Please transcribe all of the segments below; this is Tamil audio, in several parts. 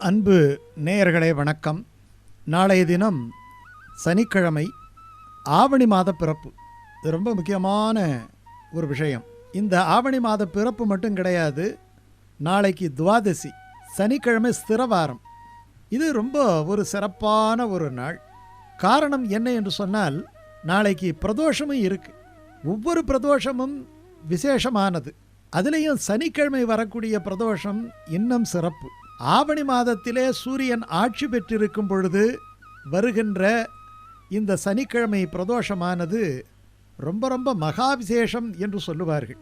அன்பு நேயர்களே வணக்கம். நாளைய தினம் சனிக்கிழமை ஆவணி மாத பிறப்பு. இது ரொம்ப முக்கியமான ஒரு விஷயம். இந்த ஆவணி மாத பிறப்பு மட்டும் கிடையாது நாளைக்கு துவாதசி சனிக்கிழமை ஸ்திரவாரம். இது ரொம்ப ஒரு சிறப்பான ஒரு நாள். காரணம் என்ன என்று சொன்னால் நாளைக்கு பிரதோஷமும் இருக்குது ஒவ்வொரு பிரதோஷமும் விசேஷமானது. அதுலேயும் சனிக்கிழமை வரக்கூடிய பிரதோஷம் இன்னும் சிறப்பு. ஆவணி மாதத்திலே சூரியன் ஆட்சி பெற்றிருக்கும் பொழுது வருகின்ற இந்த சனிக்கிழமை பிரதோஷமானது ரொம்ப ரொம்ப மகாவிசேஷம் என்று சொல்லுவார்கள்.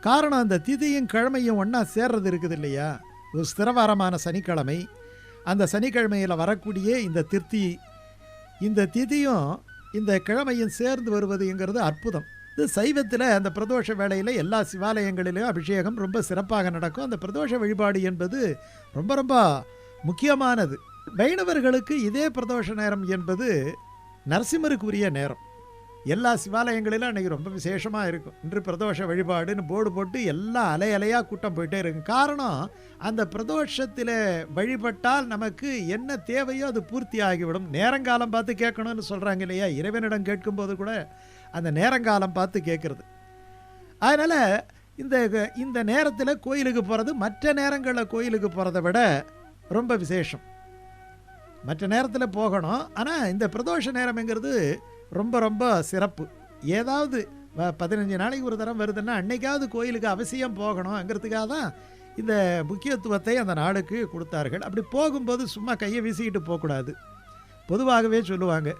காரணம் அந்த திதியும் கிழமையும் ஒன்றா சேர்றது இருக்குது இல்லையா ஒரு ஸ்திரவாரமான சனிக்கிழமை. அந்த சனிக்கிழமையில் வரக்கூடிய இந்த திருத்தி இந்த திதியும் இந்த கிழமையும் சேர்ந்து வருவதுங்கிறது அற்புதம். இது சைவத்தில் அந்த பிரதோஷ வேலையில் எல்லா சிவாலயங்களிலும் அபிஷேகம் ரொம்ப சிறப்பாக நடக்கும். அந்த பிரதோஷ வழிபாடு என்பது ரொம்ப ரொம்ப முக்கியமானது. வைணவர்களுக்கு இதே பிரதோஷ நேரம் என்பது நரசிம்மருக்கு உரிய நேரம். எல்லா சிவாலயங்களிலும் அன்றைக்கி ரொம்ப விசேஷமாக இருக்கும். இன்று பிரதோஷ வழிபாடுன்னு போர்டு போட்டு எல்லாம் அலை அலையாக கூட்டம் போயிட்டே இருக்கும். காரணம் அந்த பிரதோஷத்தில் வழிபட்டால் நமக்கு என்ன தேவையோ அது பூர்த்தி ஆகிவிடும். நேரங்காலம் பார்த்து கேட்கணும்னு சொல்கிறாங்க இல்லையா? இறைவனிடம் கேட்கும்போது கூட அந்த நேரங்காலம் பார்த்து கேட்குறது அதனால் இந்த இந்த நேரத்தில் கோயிலுக்கு போகிறது மற்ற நேரங்களில் கோயிலுக்கு போகிறத விட ரொம்ப விசேஷம். மற்ற நேரத்தில் போகணும். ஆனால் இந்த பிரதோஷ நேரம்ங்கிறது ரொம்ப ரொம்ப சிறப்பு. ஏதாவது பதினஞ்சு நாளைக்கு ஒரு தரம் வருதுன்னா அன்னைக்காவது கோயிலுக்கு அவசியம் போகணுங்கிறதுக்காக தான் இந்த முக்கியத்துவத்தை அந்த நாளுக்கு கொடுத்தார்கள். அப்படி போகும்போது சும்மா கையை வீசிக்கிட்டு போகக்கூடாது. பொதுவாகவே சொல்லுவாங்க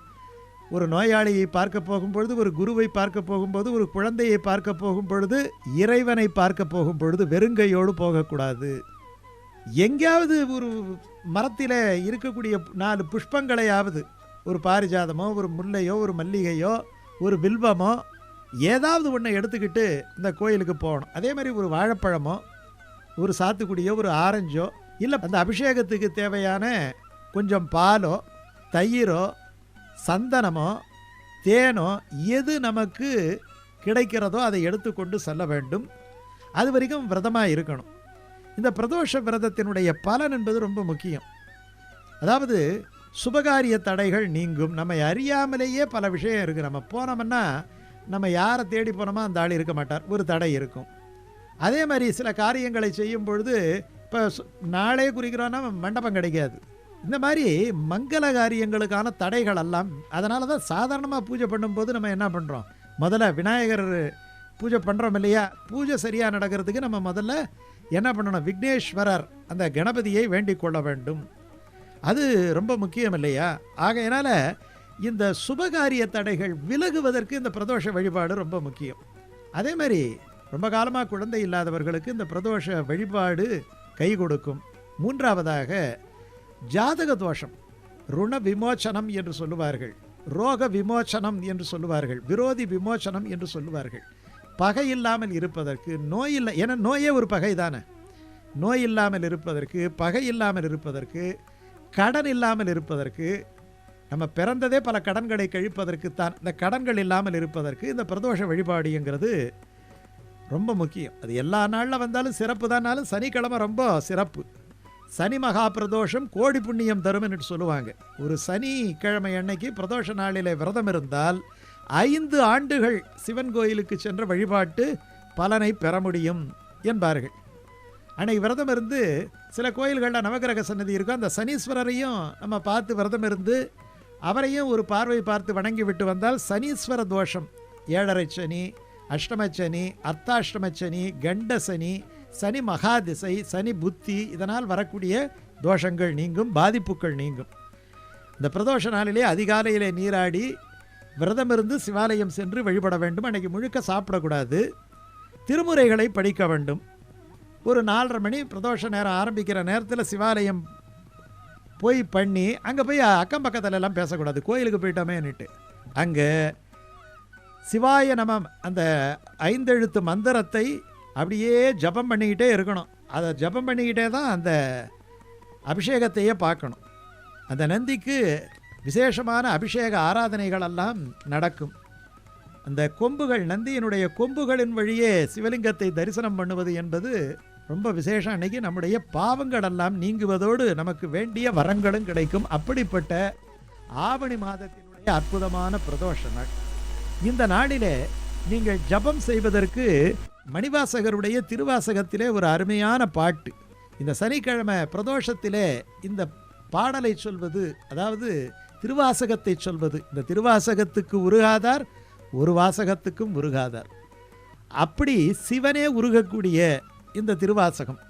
ஒரு நோயாளியை பார்க்க போகும்பொழுது ஒரு குருவை பார்க்க போகும்போது ஒரு குழந்தையை பார்க்க போகும் பொழுது இறைவனை பார்க்க போகும் பொழுது வெறுங்கையோடு போகக்கூடாது. எங்கேயாவது ஒரு மரத்தில் இருக்கக்கூடிய நாலு புஷ்பங்களையாவது ஒரு பாரிஜாதமோ ஒரு முல்லையோ ஒரு மல்லிகையோ ஒரு வில்வமோ ஏதாவது ஒன்றை எடுத்துக்கிட்டு இந்த கோயிலுக்கு போகணும். அதே மாதிரி ஒரு வாழைப்பழமோ ஒரு சாத்துக்குடியோ ஒரு ஆரஞ்சோ இல்லை அந்த அபிஷேகத்துக்கு தேவையான கொஞ்சம் பாலோ தயிரோ சந்தனமோ தேனோ எது நமக்கு கிடைக்கிறதோ அதை எடுத்துக்கொண்டு செல்ல வேண்டும். அது வரைக்கும் விரதமாக இருக்கணும். இந்த பிரதோஷ விரதத்தினுடைய பலன் என்பது ரொம்ப முக்கியம். அதாவது சுபகாரிய தடைகள் நீங்கும். நம்ம அறியாமலேயே பல விஷயம் இருக்குது நம்ம போனோம்னா நம்ம யாரை தேடி போனோமோ அந்த ஆள் இருக்க மாட்டார். ஒரு தடை இருக்கும். அதே மாதிரி சில காரியங்களை செய்யும் பொழுது இப்போ நாளே குறிக்கிறோன்னா மண்டபம் கிடைக்காது. இந்த மாதிரி மங்கள காரியங்களுக்கான தடைகள் எல்லாம் அதனால தான் சாதாரணமாக பூஜை பண்ணும்போது நம்ம என்ன பண்ணுறோம் முதல்ல விநாயகர் பூஜை பண்ணுறோம் இல்லையா? பூஜை சரியாக நடக்கிறதுக்கு நம்ம முதல்ல என்ன பண்ணணும்? விக்னேஸ்வரர் அந்த கணபதியை வேண்டிக் கொள்ள வேண்டும். அது ரொம்ப முக்கியம் இல்லையா? ஆகையினால் இந்த சுபகாரிய தடைகள் விலகுவதற்கு இந்த பிரதோஷ வழிபாடு ரொம்ப முக்கியம். அதே மாதிரி ரொம்ப காலமாக குழந்தை இல்லாதவர்களுக்கு இந்த பிரதோஷ வழிபாடு கை கொடுக்கும். மூன்றாவதாக ஜாதக தோஷம் ருண விமோச்சனம் என்று சொல்லுவார்கள் ரோக விமோச்சனம் என்று சொல்லுவார்கள் விரோதி விமோச்சனம் என்று சொல்லுவார்கள். பகை இல்லாமல் இருப்பதற்கு நோய் இல்லை ஏன்னா நோயே ஒரு பகை தானே. நோய் இல்லாமல் இருப்பதற்கு பகை இல்லாமல் இருப்பதற்கு கடன் இல்லாமல் இருப்பதற்கு நம்ம பிறந்ததே பல கடன்களை கழிப்பதற்கு தான் இந்த கடன்கள் இல்லாமல் இருப்பதற்கு இந்த பிரதோஷ வழிபாடுங்கிறது ரொம்ப முக்கியம். அது எல்லா நாளில் வந்தாலும் சிறப்பு தானாலும் சனிக்கிழமை ரொம்ப சிறப்பு. சனி மகா பிரதோஷம் கோடி புண்ணியம் தரும்னு சொல்லுவாங்க. ஒரு சனி கிழமை அன்னைக்கு பிரதோஷ நாளில் விரதம் இருந்தால் ஐந்து ஆண்டுகள் சிவன் கோயிலுக்கு சென்ற வழிபாட்டு பலனை பெற முடியும் என்பார்கள். அன்னைக்கு விரதம் இருந்து சில கோயில்களில் நவகிரக சன்னதி இருக்கும். அந்த சனீஸ்வரரையும் நம்ம பார்த்து விரதம் இருந்து அவரையும் ஒரு பார்வை பார்த்து வணங்கி விட்டு வந்தால் சனீஸ்வர தோஷம். ஏழரை சனி அஷ்டமச்சனி அர்த்தாஷ்டமச்சனி கண்ட சனி மகாதிசை சனி புத்தி இதனால் வரக்கூடிய தோஷங்கள் நீங்கும் பாதிப்புகள் நீங்கும். இந்த பிரதோஷ நாளிலே அதிகாலையிலே நீராடி விரதம் இருந்து சிவாலயம் சென்று வழிபட வேண்டும். அன்றைக்கி முழுக்க சாப்பிடக்கூடாது. திருமுறைகளை படிக்க வேண்டும். ஒரு நாலரை மணி பிரதோஷ நேரம் ஆரம்பிக்கிற நேரத்தில் சிவாலயம் போய் பண்ணி அங்கே போய் அக்கம் பக்கத்துல எல்லாம் பேசக்கூடாது. கோயிலுக்கு போயிட்டோமேன்னுட்டு. அங்கே சிவாய நமம் அந்த ஐந்தெழுத்து மந்திரத்தை அப்படியே ஜபம் பண்ணிக்கிட்டே இருக்கணும். அதை ஜபம் பண்ணிக்கிட்டே தான் அந்த அபிஷேகத்தையே பார்க்கணும். அந்த நந்திக்கு விசேஷமான அபிஷேக ஆராதனைகளெல்லாம் நடக்கும். அந்த கொம்புகள் நந்தியினுடைய கொம்புகளின் வழியே சிவலிங்கத்தை தரிசனம் பண்ணுவது என்பது ரொம்ப விசேஷம். அன்னைக்கு நம்முடைய பாவங்களெல்லாம் நீங்குவதோடு நமக்கு வேண்டிய வரங்களும் கிடைக்கும். அப்படிப்பட்ட ஆவணி மாதத்தினுடைய அற்புதமான பிரதோஷ நாள். இந்த நாளிலே நீங்கள் ஜபம் செய்வதற்கு மணிவாசகருடைய திருவாசகத்திலே ஒரு அருமையான பாட்டு. இந்த சனிக்கிழமை பிரதோஷத்திலே இந்த பாடலை சொல்வது அதாவது திருவாசகத்தை சொல்வது. இந்த திருவாசகத்துக்கு உருகாதார் ஒரு வாசகத்துக்கும் உருகாதார். அப்படி சிவனே உருகக்கூடிய இந்த திருவாசகம்.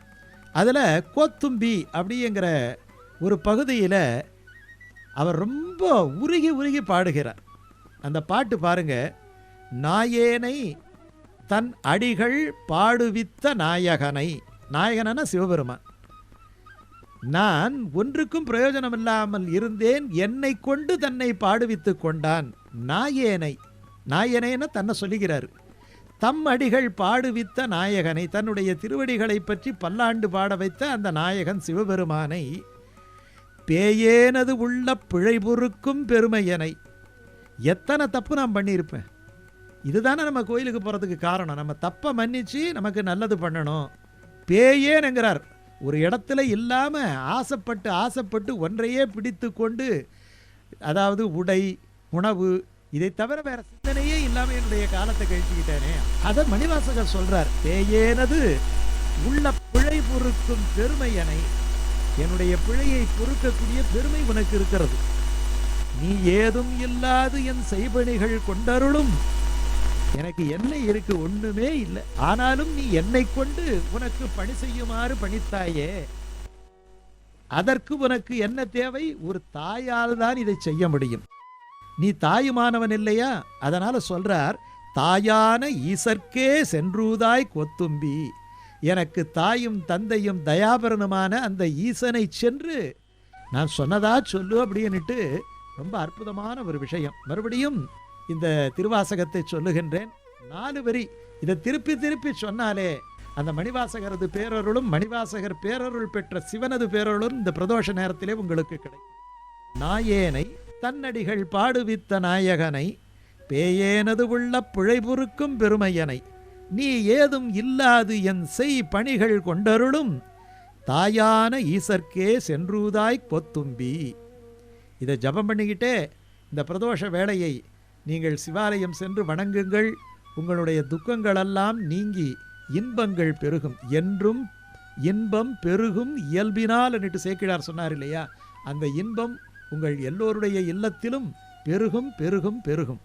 அதில் கோத்தும்பி அப்படிங்கிற ஒரு பகுதியில் அவர் ரொம்ப உருகி உருகி பாடுகிறார். அந்த பாட்டு பாருங்கள் நாயேனை தன் அடிகள் பாடுவித்த நாயகனை. நாயகனான சிவபெருமான். நான் ஒன்றுக்கும் பிரயோஜனம் இல்லாமல் இருந்தேன். என்னை கொண்டு தன்னை பாடுவித்து கொண்டான். நாயேனை. நாயனேன தன்னை சொல்லுகிறார். தம் அடிகள் பாடுவித்த நாயகனை தன்னுடைய திருவடிகளை பற்றி பல்லாண்டு பாட வைத்த அந்த நாயகன் சிவபெருமானை பேயேனது உள்ள பிழை பொறுக்கும் பெருமையனை. எத்தனை தப்பு நான் பண்ணியிருப்பேன்? இதுதானே நம்ம கோயிலுக்கு போகிறதுக்கு காரணம். நம்ம தப்பை மன்னிச்சு நமக்கு நல்லது பண்ணணும். பேயேனுங்கிறார். ஒரு இடத்துல இல்லாமல் ஆசைப்பட்டு ஆசைப்பட்டு ஒன்றையே பிடித்து கொண்டு அதாவது உடை உணவு இதை தவிர வேற சிந்தனையே இல்லாமல் என்னுடைய காலத்தை கழிச்சுக்கிட்டேனே. அதை மணிவாசகர் சொல்றார். பேயேனது உள்ள பிழை பொறுக்கும் பெருமையனை என்னுடைய பிழையை பொறுக்கக்கூடிய பெருமை உனக்கு இருக்கிறது. நீ ஏதும் இல்லாது என் செய்பணிகள் கொண்டருளும். எனக்கு என்ன இருக்கு ஒண்ணுமே இல்லை. ஆனாலும் நீ என்னை கொண்டு உனக்கு பணி செய்யுமாறு பணித்தாயே அதற்கு உனக்கு என்ன தேவை? ஒரு தாயால் தான் இதை செய்ய முடியும். நீ தாயுமானவன் இல்லையா? அதனால சொல்றார் தாயான ஈசர்க்கே சென்றூதாய் கொத்தும்பி. எனக்கு தாயும் தந்தையும் தயாபரனுமான அந்த ஈசனை சென்று நான் சொன்னதா சொல்லு அப்படின்னுட்டு ரொம்ப அற்புதமான ஒரு விஷயம். மறுபடியும் இந்த திருவாசகத்தை சொல்லுகின்றேன். நாலு வரி. இதை திருப்பி திருப்பி சொன்னாலே அந்த மணிவாசகரது பேரருளும் மணிவாசகர் பேரருள் பெற்ற சிவனது பேரருளும் இந்த பிரதோஷ நேரத்திலே உங்களுக்கு கிடைக்கும். நாயேனை தன்னடிகள் பாடுவித்த நாயகனை பேயேனது உள்ள புழைபுறுக்கும் பெருமையனை நீ ஏதும் இல்லாது என் செய் பணிகள் கொண்டருளும் தாயான ஈசர்க்கே சென்றூதாய் பொத்தும்பி. இதை ஜபம் பண்ணிக்கிட்டே இந்த பிரதோஷ வேலையை நீங்கள் சிவாலயம் சென்று வணங்குங்கள். உங்களுடைய துக்கங்களெல்லாம் நீங்கி இன்பங்கள் பெருகும். என்றும் இன்பம் பெருகும் இயல்பினால் என்று சேக்கிழார் சொன்னார் இல்லையா? அந்த இன்பம் உங்கள் எல்லோருடைய இல்லத்திலும் பெருகும் பெருகும் பெருகும்.